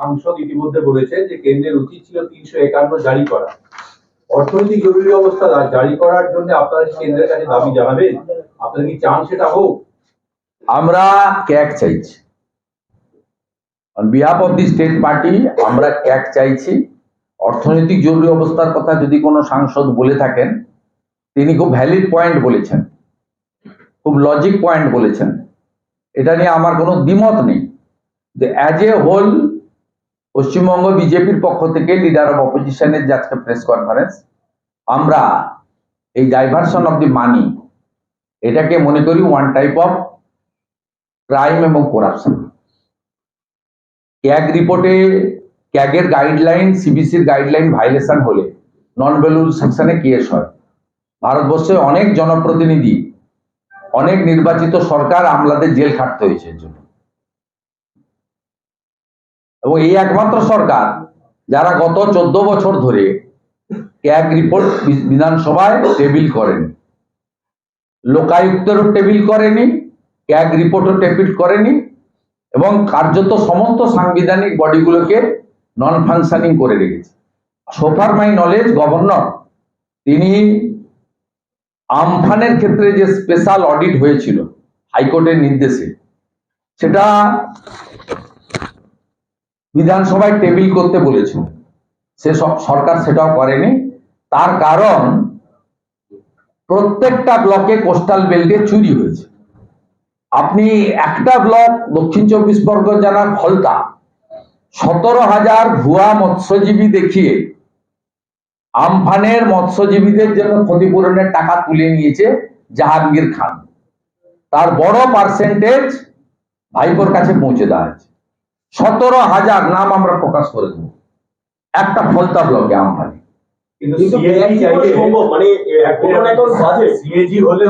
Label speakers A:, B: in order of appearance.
A: সাংসদ ইতিমধ্যে বলেছেন যে কেন্দ্রের উচিত ছিল তিনশো একান্ন জারি করা। অর্থনৈতিক জরুরি অবস্থা জারি করার জন্য আপনারা কেন্দ্রের কাছে দাবি জানাবেন? আপনারা কি চান সেটা হোক?
B: আমরা ক্যাক চাইছি। Behalf of the state party আমরা ক্যাক চাইছি। অর্থনৈতিক জরুরি অবস্থার কথা যদি কোনো সাংসদ বলে থাকেন, তিনি খুব ভ্যালিড পয়েন্ট বলেছেন। খুব লজিক পয়েন্ট বলেছেন। এটা নিয়ে আমার কোনো দ্বিমত নেই। যে অ্যাজ এ হোল পশ্চিমবঙ্গ বিজেপির পক্ষ থেকে লিডার অফ অপোজিশনের যে আজকে প্রেস কনফারেন্স আমরা এই ডাইভারশন অফ দি মানি এটাকে মনে করি ওয়ান টাইপ অফ ক্রাইম এবং করাপশন ক্যাগ রিপোর্টে ক্যাগের গাইডলাইন সিবিসির গাইডলাইন ভাইলেশন হলে নন ভ্যালুল সেকশনে কেস হয়। ভারতবর্ষে অনেক জনপ্রতিনিধি, অনেক নির্বাচিত সরকার আমলাদের জেল খাটতে হয়েছে এর জন্য। এবং এই একমাত্র সরকার যারা গত চোদ্দ বছর ধরে ক্যাগ রিপোর্ট বিধানসভায় টেবিল করেনি। লোকায়ুক্তেরও টেবিল করেনি, ক্যাগ রিপোর্টও টেবিল করেনি এবং কার্যত সমস্ত সাংবিধানিক বডিগুলোকে নন ফাংশনিং করে রেখেছে। সোফার মাই নলেজ গভর্নর তিনি আমফানের ক্ষেত্রে যে স্পেশাল অডিট হয়েছিল, হাইকোর্টের নির্দেশে, সেটা বিধানসভায় টেবিল করতে বলেছিল সে সরকার সেটাও করেনি। তার কারণ, প্রত্যেকটা ব্লকে কোস্টাল বেল্টে চুরি হয়েছে। আপনি একটা ব্লক, দক্ষিণ চব্বিশ পরগনার ফলতা সতেরো হাজার ভুয়া মৎস্যজীবী দেখিয়ে আমফানের মৎস্যজীবীদের জন্য ক্ষতিপূরণের টাকা তুলে নিয়েছে জাহাঙ্গীর খান। তার বড় পার্সেন্টেজ ভাইপোর কাছে পৌঁছে দেওয়া হয়েছে। সতেরো হাজার নাম আমরা প্রকাশ করে দেবো একটা ফলতা ব্লকে আমফানে
A: কিন্তু?
C: মানে
A: চাইলে
C: এখন এখন বাজে
A: সিএজি হলে